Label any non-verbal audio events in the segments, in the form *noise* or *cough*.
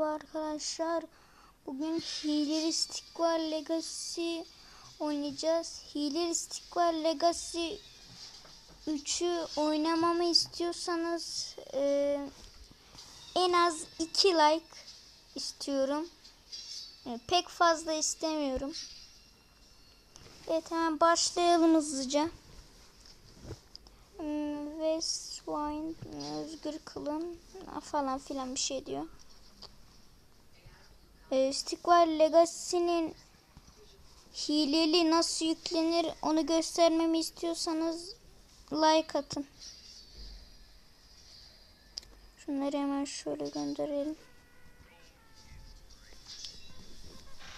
Arkadaşlar bugün Hileli Stickler Legacy oynayacağız. Hileli Stickler Legacy 3'ü oynamamı istiyorsanız e, en az 2 like istiyorum. E, pek fazla istemiyorum. Evet hemen başlayalım hızlıca. Hmm, Westwind özgür kılın falan filan bir şey diyor. E, Stickler Legacy'nin hileli nasıl yüklenir onu göstermemi istiyorsanız like atın. Şunları hemen şöyle gönderelim.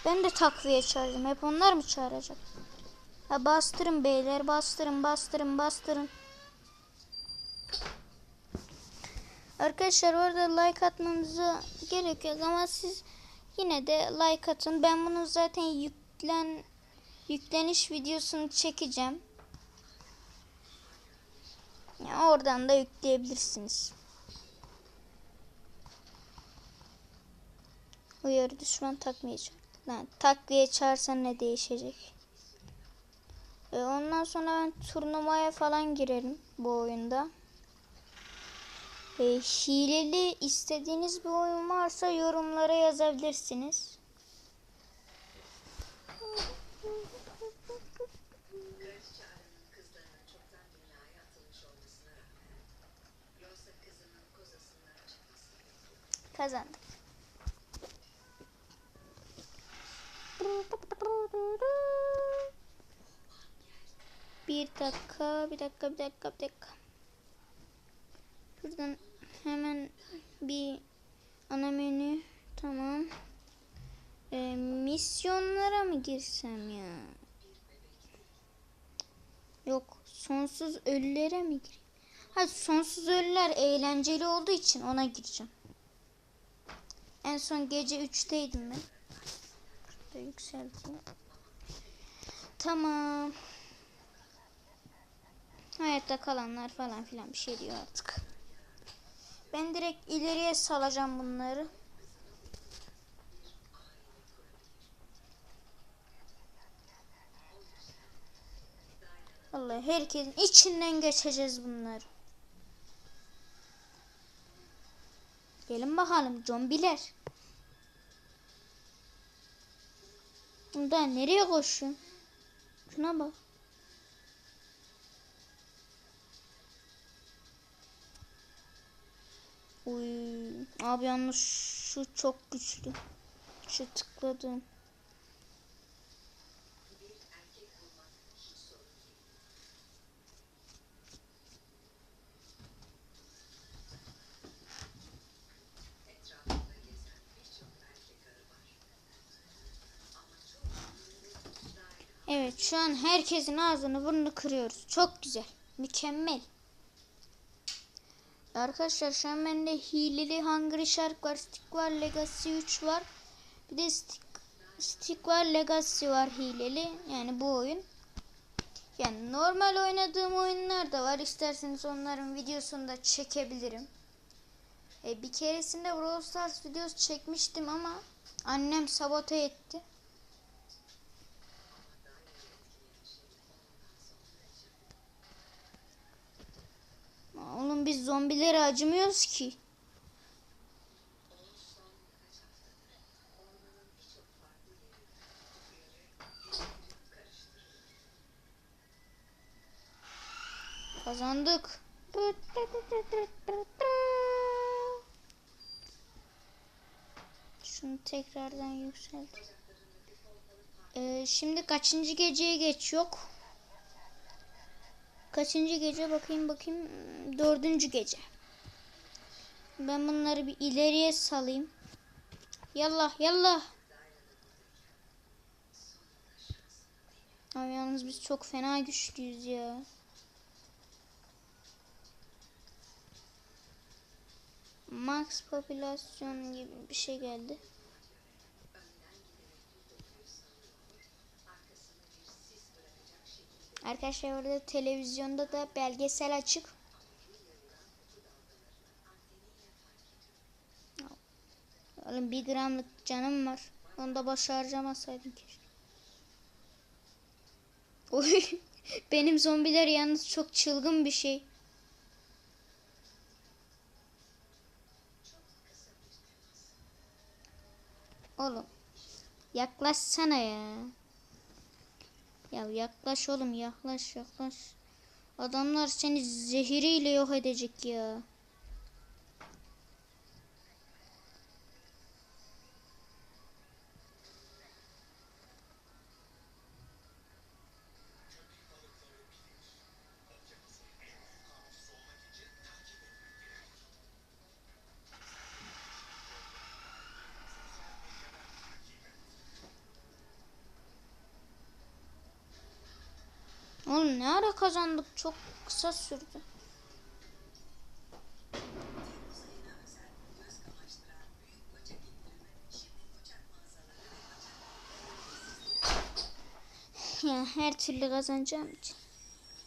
Ben de takviye çağıracağım. Hep onlar mı çağıracak? Ha bastırın beyler bastırın bastırın bastırın. Arkadaşlar orada like atmanıza gerek yok ama siz yine de like atın. Ben bunu zaten yüklen yükleniş videosunu çekeceğim. Yani oradan da yükleyebilirsiniz. Uyarı düşman takmayacak. Yani takviye çağırsan ne değişecek? E ondan sonra ben turnuvaya falan girerim bu oyunda. E, hileli istediğiniz bir oyun varsa yorumlara yazabilirsiniz. Kazandık. Bir dakika, bir dakika, bir dakika, bir dakika. Şuradan hemen bir ana menü. Tamam. Ee, misyonlara mı girsem ya? Yok, sonsuz ölülere mi gireyim? Ha, sonsuz ölüler eğlenceli olduğu için ona gireceğim. En son gece 3'teydim ben. Şurada yükselteyim. Tamam. Hayatta kalanlar falan filan bir şey diyor artık. Ben direkt ileriye salacağım bunları. Vallahi herkesin içinden geçeceğiz bunları. Gelin bakalım zombiler. Bunda nereye koşuyorsun? Şuna bak. Uy, abi yalnız şu çok güçlü. Şu tıkladım. Evet şu an herkesin ağzını burnunu kırıyoruz. Çok güzel. Mükemmel. Arkadaşlar şu an bende hileli Hungry Shark var. Stick var. Legacy 3 var. Bir de Stick, Stick var. Legacy var hileli. Yani bu oyun. Yani normal oynadığım oyunlar da var. İsterseniz onların videosunu da çekebilirim. E, bir keresinde Brawl Stars videosu çekmiştim ama annem sabote etti. Oğlum biz zombilere acımıyoruz ki. Kazandık. Şunu tekrardan yükselt. Ee, şimdi kaçıncı geceye geç yok. Kaçıncı gece bakayım bakayım. Dördüncü gece. Ben bunları bir ileriye salayım. Yallah yallah. Abi yalnız biz çok fena güçlüyüz ya. Max popülasyon gibi bir şey geldi. Arkadaşlar orada televizyonda da belgesel açık. Oğlum bir gramlık canım var. Onu da boş harcamasaydım keşke. Oy. *laughs* Benim zombiler yalnız çok çılgın bir şey. Oğlum. Yaklaşsana ya. Ya yaklaş oğlum yaklaş yaklaş. Adamlar seni zehiriyle yok edecek ya. Ne ara kazandık? Çok kısa sürdü. Ya her türlü kazanacağım için.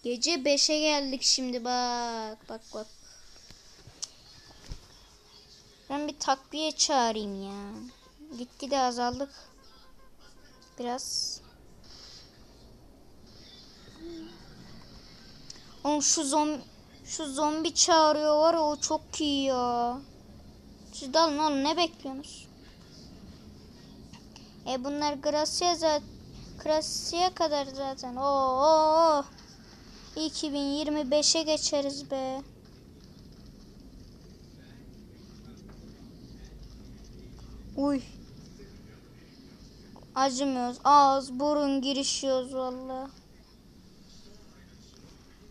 Gece 5'e geldik şimdi bak bak bak. Ben bir takviye çağırayım ya. Gitgide azaldık. Biraz. Oğlum şu zombi şu zombi çağırıyor var ya o çok iyi ya. Siz dalın oğlum ne bekliyorsunuz? E bunlar Gracia zaten Gracia kadar zaten. Oo, oo. 2025'e geçeriz be. Uy. Acımıyoruz. Ağız, burun girişiyoruz valla.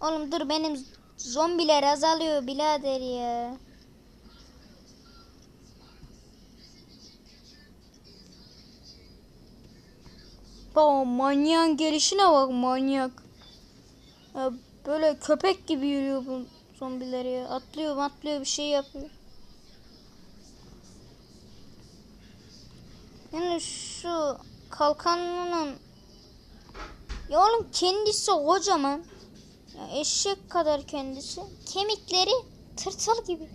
Oğlum dur benim zombiler azalıyor birader ya. Bak manyağın gelişine bak manyak. Ya böyle köpek gibi yürüyor bu zombiler ya. Atlıyor atlıyor bir şey yapıyor. Yani şu kalkanının ya oğlum kendisi kocaman. Eşek kadar kendisi. Kemikleri tırtıl gibi.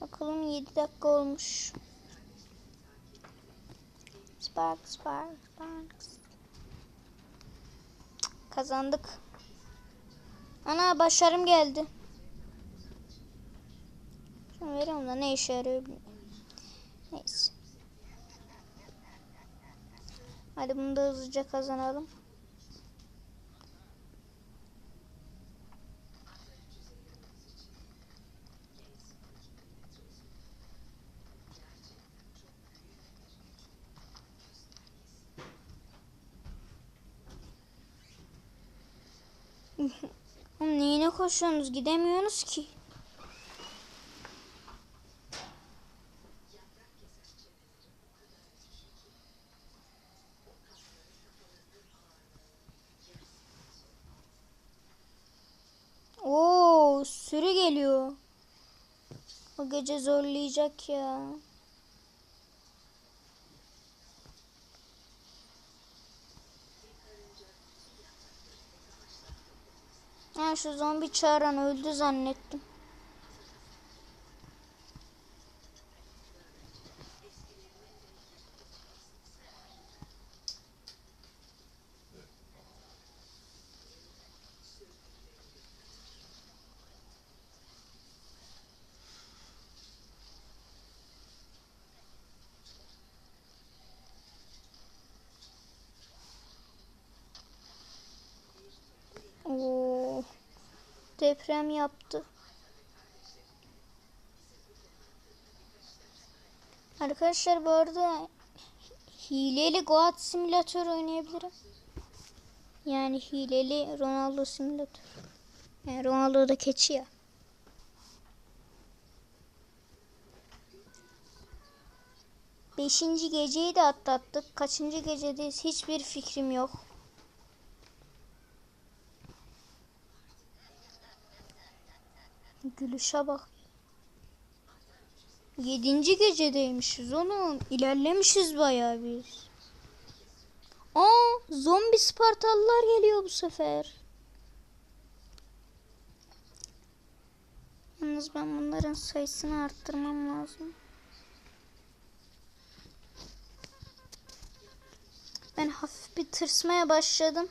Bakalım 7 dakika olmuş. Spark, spark, sparks. Kazandık. Ana başarım geldi. Şunu veriyorum da ne işe yarıyor bilmiyorum. Neyse. Hadi bunu da hızlıca kazanalım. *laughs* Oğlum neyine koşuyorsunuz? Gidemiyorsunuz ki. Oo, sürü geliyor. O gece zorlayacak ya. Ha şu zombi çağıran öldü zannettim. Oo. Deprem yaptı. Arkadaşlar bu arada hileli Goat simülatör oynayabilirim. Yani hileli Ronaldo simülatör. Yani Ronaldo da keçi ya. Beşinci geceyi de atlattık. Kaçıncı gecedeyiz hiçbir fikrim yok. Gülüşe bak. Yedinci gecedeymişiz oğlum. İlerlemişiz bayağı biz. Aa zombi Spartalılar geliyor bu sefer. Yalnız ben bunların sayısını arttırmam lazım. Ben hafif bir tırsmaya başladım.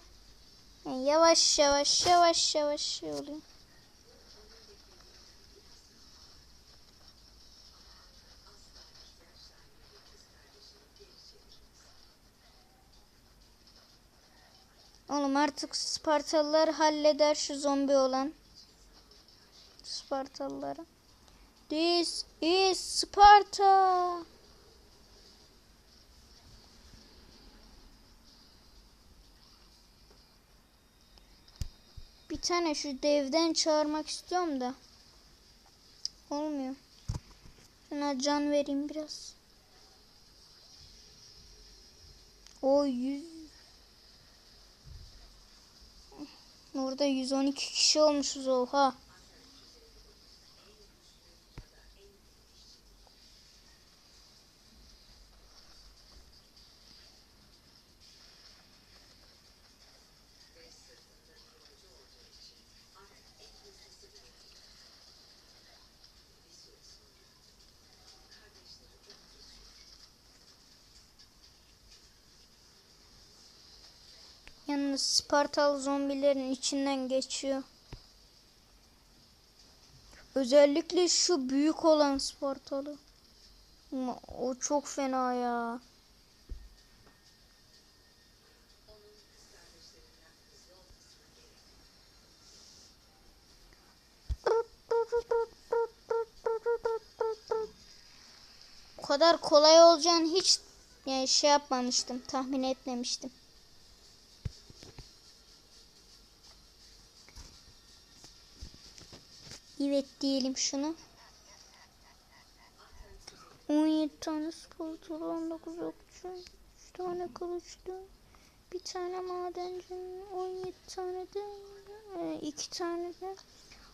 Yani yavaş yavaş yavaş yavaş şey oluyor. Oğlum artık Spartalılar halleder şu zombi olan. Spartalıları. This is Sparta. Bir tane şu devden çağırmak istiyorum da. Olmuyor. Şuna can vereyim biraz. O 100. Orada 112 kişi olmuşuz oha. Yalnız Spartalı zombilerin içinden geçiyor. Özellikle şu büyük olan Spartalı. O çok fena ya. Bu kadar kolay olacağını hiç yani şey yapmamıştım, tahmin etmemiştim. Evet diyelim şunu. 17 tane sporcu, 19 okçu, 3 tane kılıçlı, bir tane madenci, 17 tane de, 2 tane de,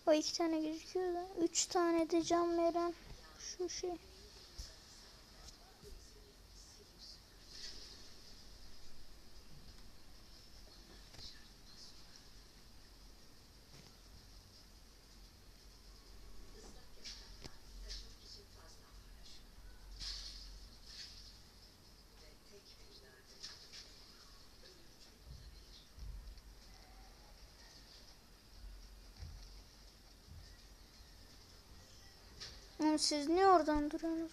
o 2 tane gözüküyor da, 3 tane de can veren şu şey. Siz niye oradan duruyorsunuz?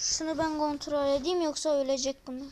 Şunu ben kontrol edeyim yoksa ölecek bunlar.